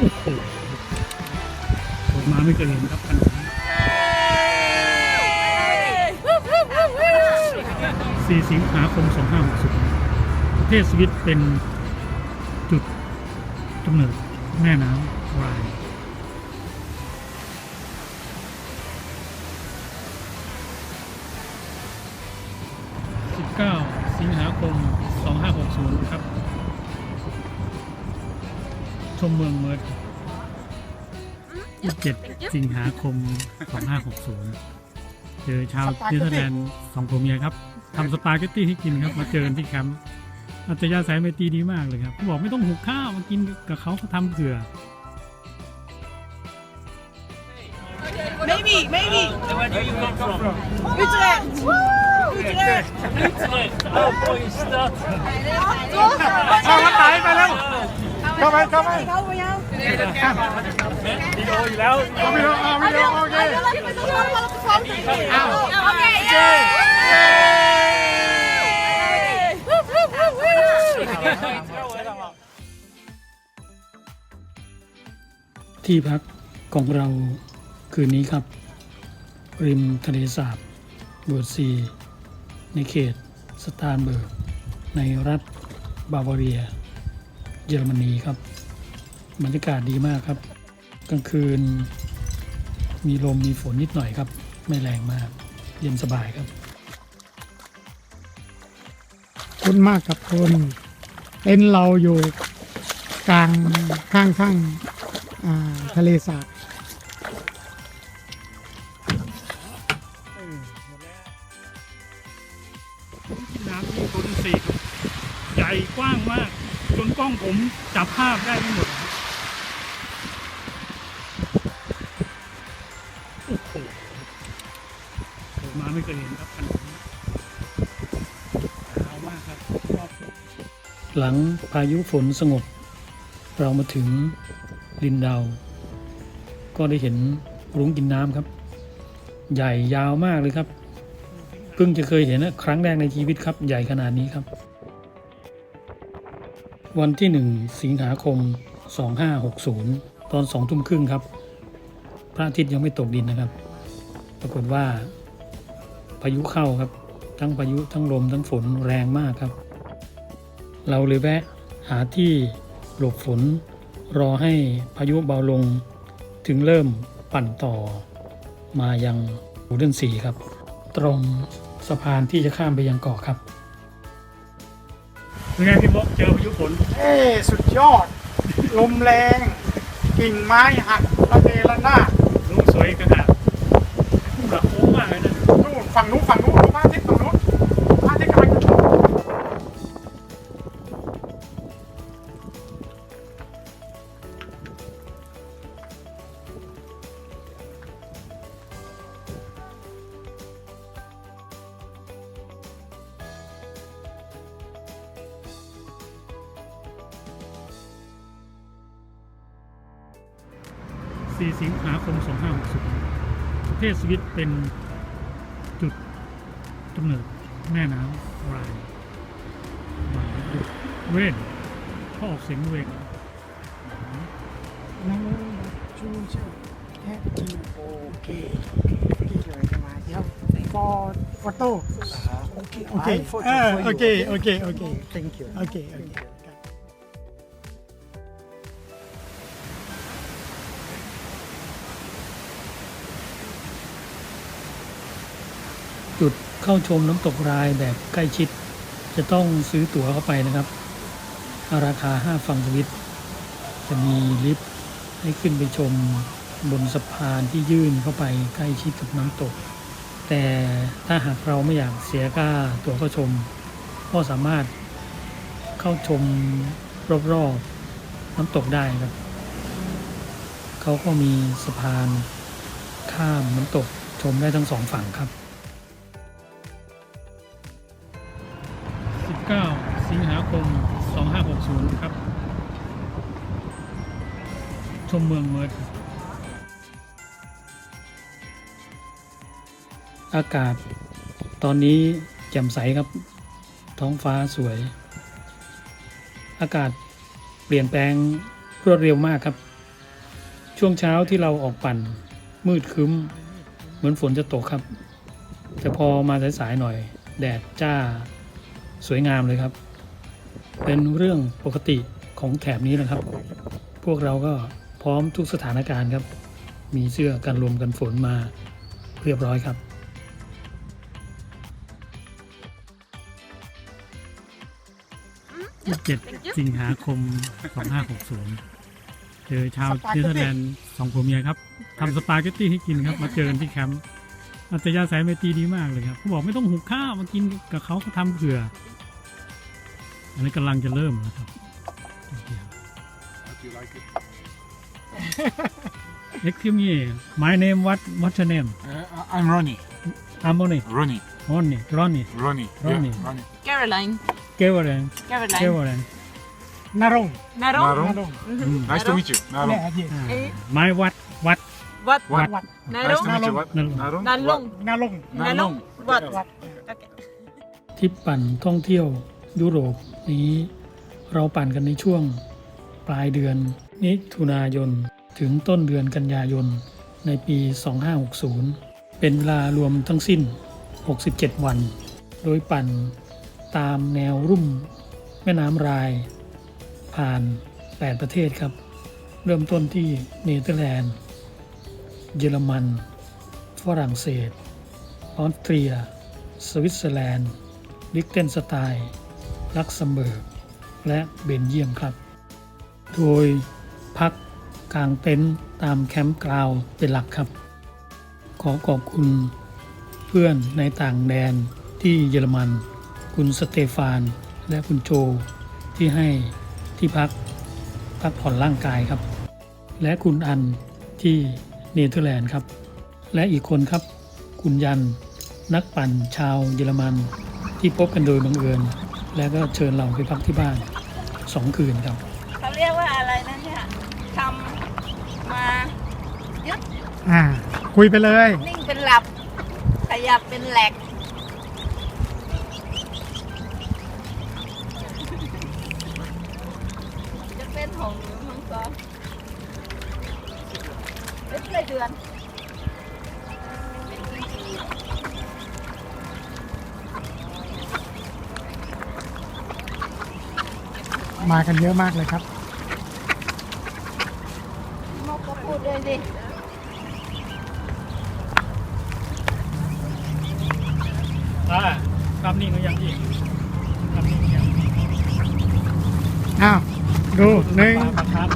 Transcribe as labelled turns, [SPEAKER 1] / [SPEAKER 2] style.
[SPEAKER 1] โอ้โหผมมาไม่เคยเห็นครับขนมสี่สิงหาคมสองห้าหกสิบประเทศสวิตเป็นจุดกำเนิดแม่น้ำไรน์ ชมเมืองเมิร์ด27สิงหาคม 2560 เจอชาวเนเธอร์แลนด์สองผัวเมียครับทำสปาเกตตี้ให้กินครับ มาเจอกันที่แคมป์อัจยาสายไมตรีดีมากเลยครับเขาบอกไม่ต้องหุงข้าวมากินกับเขาเขาทำเผื่อ
[SPEAKER 2] Maybe, maybe.
[SPEAKER 3] Where do you come from?
[SPEAKER 2] Utrecht. Utrecht.
[SPEAKER 3] Oh, boy, stad.
[SPEAKER 4] เข้ามาตายไปแล้ว เข้าไปเข้าไป
[SPEAKER 2] Ik hou van jou.
[SPEAKER 3] วิดีโออยู่แล้ว
[SPEAKER 4] เอาวิดีโอเอาวิดีโอโอเค
[SPEAKER 2] Hij wil even met ons allemaal op de foto. Oké, yeah.
[SPEAKER 1] ที่พักของเราคืนนี้ครับ ริมทะเลสาบบอร์ซีในเขตสตานเบิร์กในรัฐบาวาเรีย เยอรมนีครับบรรยากาศดีมากครับ กลางคืน มีลมมีฝนนิดหน่อยครับ ไม่แรงมาก เย็นสบายครับ
[SPEAKER 4] คุณมากครับคุณเต็นท์เราอยู่กลางข้างข้างอ่าทะเลสาบ
[SPEAKER 1] น้ำที่คนสี่ครับใหญ่กว้างมากจ นกล้องผมจับภาพได้ไม่หมดโอ้โหผมมาไม่เคยเห็นครับขนาดนี้ยาวมากครับชอบหลังพายุฝนสงบ เรามาถึงลินดาว ก็ได้เห็นรุ้งกินน้ำครับ ใหญ่ยาวมากเลยครับเพิ่งจะเคยเห็นนะครั้งแรกในชีวิตครับ ใหญ่ขนาดนี้ครับ วันที่ 1 สิงหาคม 2560 ตอน2ทุ่มครึ่งครับ พระอาทิตย์ยังไม่ตกดินนะครับ ปรากฏว่า พายุเข้าครับ ทั้งพายุทั้งลมทั้งฝนแรงมากครับ เราเลยแวะหาที่หลบฝน รอให้พายุเบาลง ถึงเริ่มปั่นต่อ มายังหูเดนสีครับ ตรงสะพานที่จะข้ามไปยังเกาะครับ เป็นไงพี่บ๊อกเจอพายุฝน
[SPEAKER 4] เอ้สุดยอด ลมแรง กิ่งไม้หักระเนระนาด
[SPEAKER 1] ลูกสวยกระดาษแบบโค้งมากเลยนะ
[SPEAKER 4] นู่นฝั่งนู้นฝั่งนู้น
[SPEAKER 1] 4 สิงหาคม 2560 ประเทศสวิตเป็นจุดกำเนิดแม่น้ำไรน์มาจุดเวนเขาออกเสียงเวน
[SPEAKER 4] นั่งชูเชื่อแค่กินโอเคที่เลยจะมาเดี๋ยว for photo โอเคโอเคเออโอเคโอเคโอเค thank you โอเคโอเค
[SPEAKER 1] จุดเข้าชมน้ำตกรายแบบใกล้ชิด จะต้องซื้อตั๋วเข้าไปนะครับ ราคา 5 ฟังสวิตจะมีลิฟต์ให้ขึ้นไปชมบนสะพานที่ยื่นเข้าไปใกล้ชิดกับน้ำตก แต่ถ้าหากเราไม่อยากเสียค่าตั๋วเข้าชม ก็สามารถเข้าชมรอบๆน้ำตกได้ครับ เขาก็มีสะพานข้ามน้ำตกชมได้ทั้งสองฝั่งครับ 2560ครับ ชมเมืองเมิร์ดอากาศ ตอนนี้แจ่มใสครับ ท้องฟ้าสวย อากาศเปลี่ยนแปลงรวดเร็วมากครับ ช่วงเช้าที่เราออกปั่น มืดคึ้ม เหมือนฝนจะตกครับ แต่พอมาสายๆหน่อย แดดจ้า สวยงามเลยครับ เป็นเรื่องปกติของแถบนี้นะครับ พวกเราก็พร้อมทุกสถานการณ์ครับ มีเสื้อกันลมกันฝนมาเรียบร้อยครับ27สิงหาคม 2560 เจอชาวเนเธอร์แลนด์สองผัวเมียครับทำสปาเกตตี้ให้กินครับ มาเจอกันที่แคมป์อัตยาสายเมตรีดีมากเลยครับเขาบอกไม่ต้องหุงข้าวมากินกับเขาเขาทำเผื่อ อันนี้กำลังจะเริ่มแล้วครับ Excuse me my name what what's your name
[SPEAKER 5] Uh, I'm Ronnie.
[SPEAKER 1] Harmony
[SPEAKER 5] Ronnie.
[SPEAKER 1] Ronnie Ronnie
[SPEAKER 5] Ronnie.
[SPEAKER 1] Ronnie.
[SPEAKER 5] Yeah, Ronnie.
[SPEAKER 2] Caroline.
[SPEAKER 1] Kevin
[SPEAKER 2] Caroline.
[SPEAKER 1] Kevin
[SPEAKER 4] นรงค์
[SPEAKER 2] Narong.
[SPEAKER 5] Narong.
[SPEAKER 4] นรงค์
[SPEAKER 5] Nice to meet you.
[SPEAKER 4] แน่
[SPEAKER 5] Narong.
[SPEAKER 4] เย็น
[SPEAKER 2] Eh,
[SPEAKER 1] my what what
[SPEAKER 2] What?
[SPEAKER 5] What?
[SPEAKER 4] วัด
[SPEAKER 5] Nice to
[SPEAKER 2] Narong.
[SPEAKER 5] meet you. What?
[SPEAKER 1] Narong.
[SPEAKER 5] Narong.
[SPEAKER 2] Nalong.
[SPEAKER 4] นรงค์
[SPEAKER 2] Nalong. What?
[SPEAKER 4] วัด
[SPEAKER 2] Okay.
[SPEAKER 1] ทริปปั่นท่องเที่ยว ยุโรปนี้ เราปั่นกันในช่วงปลายเดือนมิถุนายน ถึงต้นเดือนกันยายน ในปี 2560 เป็นเวลารวมทั้งสิ้น 67 วัน โดยปั่นตามแนวรุ่มแม่น้ำราย ผ่าน 8 ประเทศครับ เริ่มต้นที่เนเธอร์แลนด์ เยอรมัน ฝรั่งเศส ออสเตรีย สวิตเซอร์แลนด์ ลิกเทนสไตน์ ลักเซมเบิร์ก และเบนเยียมครับ โดยพักกลางเต็นท์ตามแคมป์กราวเป็นหลักครับ ขอขอบคุณเพื่อนในต่างแดนที่เยอรมัน คุณสเตฟาน และคุณโจที่ให้ที่พักพักผ่อนร่างกายครับ และคุณอันที่เนเธอร์แลนด์ครับ และอีกคนครับ คุณยันนักปั่นชาวเยอรมันที่พบกันโดยบังเอิญ และก็เชิญเราไปพักที่บ้านสองคืนครับ
[SPEAKER 2] เขาเรียกว่าอะไรนะเนี่ยทำมายึด
[SPEAKER 4] อ่า คุยไปเลย
[SPEAKER 2] นิ่งเป็นหลับ ขยับเป็นแหลก จะเป็นหงหรือมังกรเป็นเลยเดือน
[SPEAKER 4] มากันเยอะมากเลยครับ
[SPEAKER 2] มกก็พูดเลยดิ
[SPEAKER 1] อ่าครับนี่ก็ยังที่ครับนี่ก็ยัง
[SPEAKER 4] อ้าวดูหนึ่ง
[SPEAKER 1] ปลาประทัด